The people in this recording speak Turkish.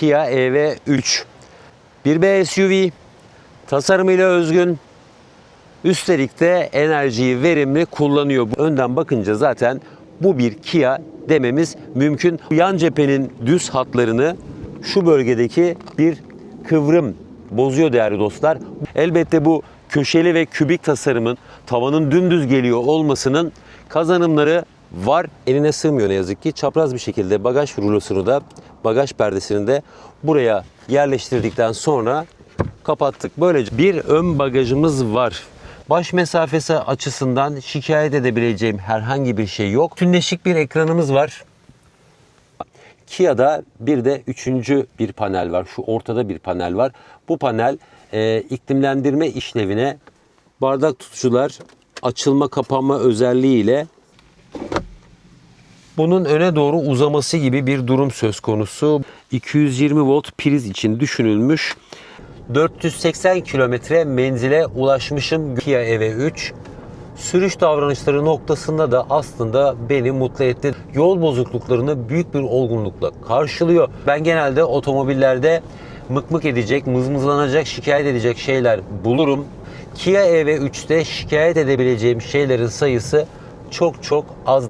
Kia EV3. Bir B SUV, tasarımıyla özgün, üstelik de enerjiyi verimli kullanıyor. Önden bakınca zaten bu bir Kia dememiz mümkün. Yan cephenin düz hatlarını şu bölgedeki bir kıvrım bozuyor değerli dostlar. Elbette bu köşeli ve kübik tasarımın tavanın dümdüz geliyor olmasının kazanımları var. Eline sığmıyor ne yazık ki. Çapraz bir şekilde bagaj rulosunu da bagaj perdesini de buraya yerleştirdikten sonra kapattık. Böylece bir ön bagajımız var. Baş mesafesi açısından şikayet edebileceğim herhangi bir şey yok. Tünleşik bir ekranımız var. Kia'da bir de üçüncü bir panel var. Şu ortada bir panel var. Bu panel e, iklimlendirme işlevine bardak tutucular açılma kapanma özelliğiyle bunun öne doğru uzaması gibi bir durum söz konusu. 220 volt priz için düşünülmüş. 480 kilometre menzile ulaşmışım Kia EV3. Sürüş davranışları noktasında da aslında beni mutlu etti. Yol bozukluklarını büyük bir olgunlukla karşılıyor. Ben genelde otomobillerde mık mık edecek, mızmızlanacak, şikayet edecek şeyler bulurum. Kia EV3'te şikayet edebileceğim şeylerin sayısı çok çok az.